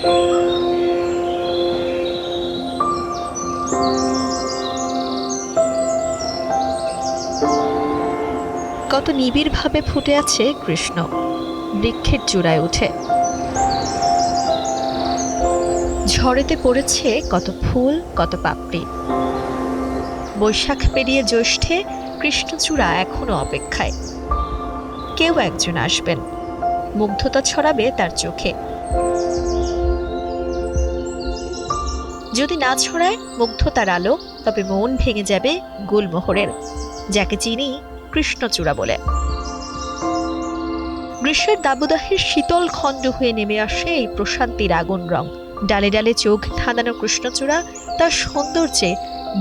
কত নিবিড়ভাবে ফুটে আছে কৃষ্ণ। বৃক্ষের চূড়ায় উঠে। ঝড়েতে পড়েছে কত ফুল, কত পাপড়ি। বৈশাখ পেরিয়ে জ্যৈষ্ঠে কৃষ্ণচূড়া এখনও অপেক্ষায়। কেউ একজন আসবেন। মুগ্ধতা ছড়াবে তার চোখে। যদি না ছড়ায় মুগ্ধতার আলো, তবে মন ভেঙে যাবে গুলমোহরের, যাকে চিনি কৃষ্ণচূড়া বলে। গ্রীষ্মের দাবদাহের শীতল খণ্ড হয়ে নেমে আসে এই প্রশান্তির আগুন রং। ডালে ডালে চোখ ধাঁধানো কৃষ্ণচূড়া তার সৌন্দর্যে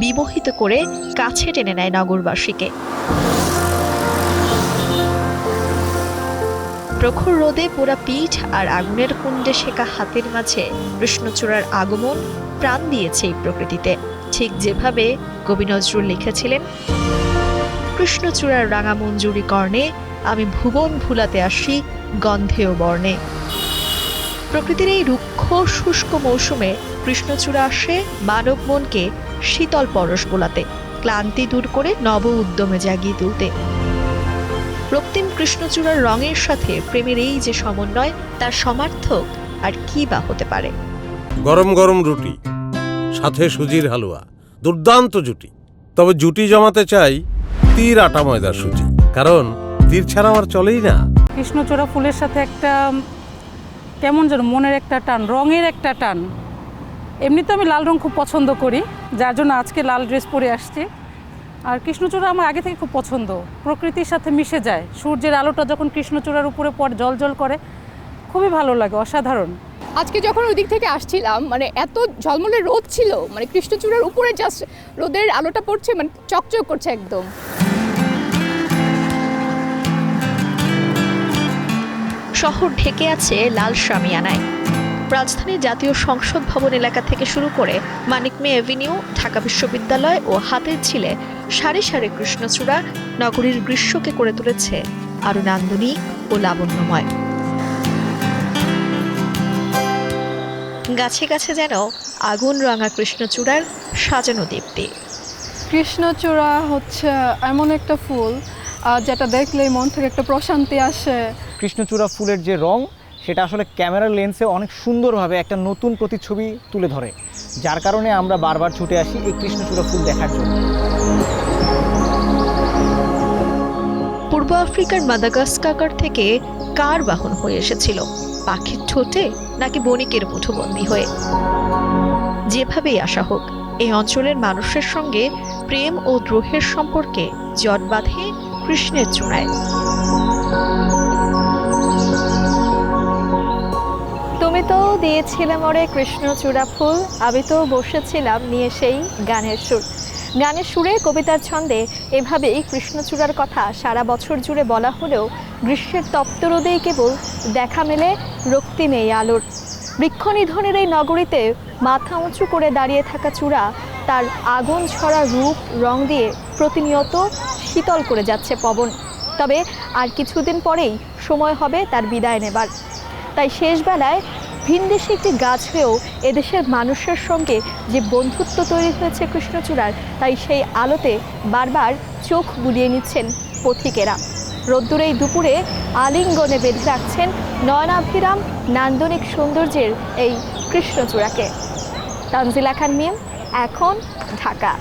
বিমোহিত করে কাছে টেনে নেয় নগরবাসীকে। প্রখর রোদে পোড়া পিঠ আর আগুনের কুণ্ডে শেখা হাতের মাঝে কৃষ্ণচূড়ার আগমন প্রাণ দিয়েছে এই প্রকৃতিতে। ঠিক যেভাবে কবি নজরুল লিখেছিলেন, কৃষ্ণচূড়ার রাঙা মঞ্জুরি কর্ণে আমি ভুবন ভুলাতে আসি গন্ধে ও বর্ণে। প্রকৃতির এই রুক্ষ শুষ্ক মৌসুমে কৃষ্ণচূড়া আসে মানব মনকে শীতল পরশ বোলাতে ক্লান্তি দূর করে নব উদ্যমে জাগিয়ে তুলতে। রক্তিম কৃষ্ণচূড়ার রঙের সাথে প্রেমের এই যে সমন্বয় তার সমার্থক আর কি বা হতে পারে? গরম গরম রুটি সাথে সুজির হালুয়া দুর্দান্ত জুটি। তবে জুটি জমাতে চাই তীর আটা ময়দার সুজি কারণ তীর ছাড়া আমার চলেই না। কৃষ্ণচূড়া ফুলের সাথে একটা কেমন যেন মনের একটা টান রঙের একটা টান। এমনিতে আমি লাল রং খুব পছন্দ করি যার জন্য আজকে লাল ড্রেস পরে আসছি। আর কৃষ্ণচূড়া আমার আগে থেকে খুব পছন্দ। প্রকৃতির সাথে মিশে যায়। সূর্যের আলোটা যখন কৃষ্ণচূড়ার উপরে পর জল জল করে খুবই ভালো লাগে অসাধারণ। আজকে যখন ওই দিক থেকে আসছিলাম মানে এত ঝলমলে রোদ ছিল মানে কৃষ্ণচূড়ার উপরে জাস্ট রোদের আলোটা পড়ছে মানে চকচক করছে একদম। শহর ঢেকে আছে লাল শামিয়ানায় রাজধানীর জাতীয় সংসদ ভবন এলাকা থেকে শুরু করে মানিক মে এভিনিউ ঢাকা বিশ্ববিদ্যালয় ও হাতের ছিলে সারি সারি কৃষ্ণচূড়া নগরীর গ্রীষ্মকে করে তুলেছে আরও নান্দনিক ও লাবণ্যময়। গাছে গাছে যেন আগুন রাঙা কৃষ্ণচূড়ার সাজানো দীপ্তি। কৃষ্ণচূড়া হচ্ছে এমন একটা ফুল যেটা দেখলেই মন থেকে একটা প্রশান্তি আসে। কৃষ্ণচূড়া ফুলের যে রং সেটা আসলে ক্যামেরার লেন্সে অনেক সুন্দরভাবে একটা নতুন প্রতিচ্ছবি তুলে ধরে, যার কারণে আমরা বারবার ছুটে আসি এই কৃষ্ণচূড়া ফুল দেখার জন্য। পূর্ব আফ্রিকার মাদাগাস্কার থেকে কার বাহন হয়ে এসেছিল? পাখির ঠোঁটে নাকি বণিকের মুঠোবন্দি হয়ে? যেভাবেই আসা হোক, এই অঞ্চলের মানুষের সঙ্গে প্রেম ও দ্রোহের সম্পর্কে জট বাঁধে কৃষ্ণের চূড়ায়। তুমি তো দিয়েছিলে মরে কৃষ্ণচূড়া ফুল। আমি তো বসেছিলাম নিয়ে সেই গানের সুর। গানের সুরে, কবিতার ছন্দে এভাবেই কৃষ্ণচূড়ার কথা সারা বছর জুড়ে বলা হলেও গ্রীষ্মের তপ্ত রোদেই কেবল দেখা মেলে রক্তিম এই আলোর। বৃক্ষ নিধনের এই নগরীতে মাথা উঁচু করে দাঁড়িয়ে থাকা চূড়া তার আগুন ছড়া রূপ, রং দিয়ে প্রতিনিয়ত শীতল করে যাচ্ছে পবন। তবে আর কিছুদিন পরেই সময় হবে তার বিদায় নেবার। তাই শেষবেলায় ভিনদেশে একটি গাছ হয়েও এদেশের মানুষের সঙ্গে যে বন্ধুত্ব তৈরি হয়েছে কৃষ্ণচূড়ার, তাই সেই আলোতে বারবার চোখ বুলিয়ে নিচ্ছেন পথিকেরা। রোদ্দুর এই দুপুরে আলিঙ্গনে বেঁধে রাখছেন নয়নাভিরাম নান্দনিক সৌন্দর্যের এই কৃষ্ণচূড়াকে। তানজিলা খান মিম, এখন ঢাকা।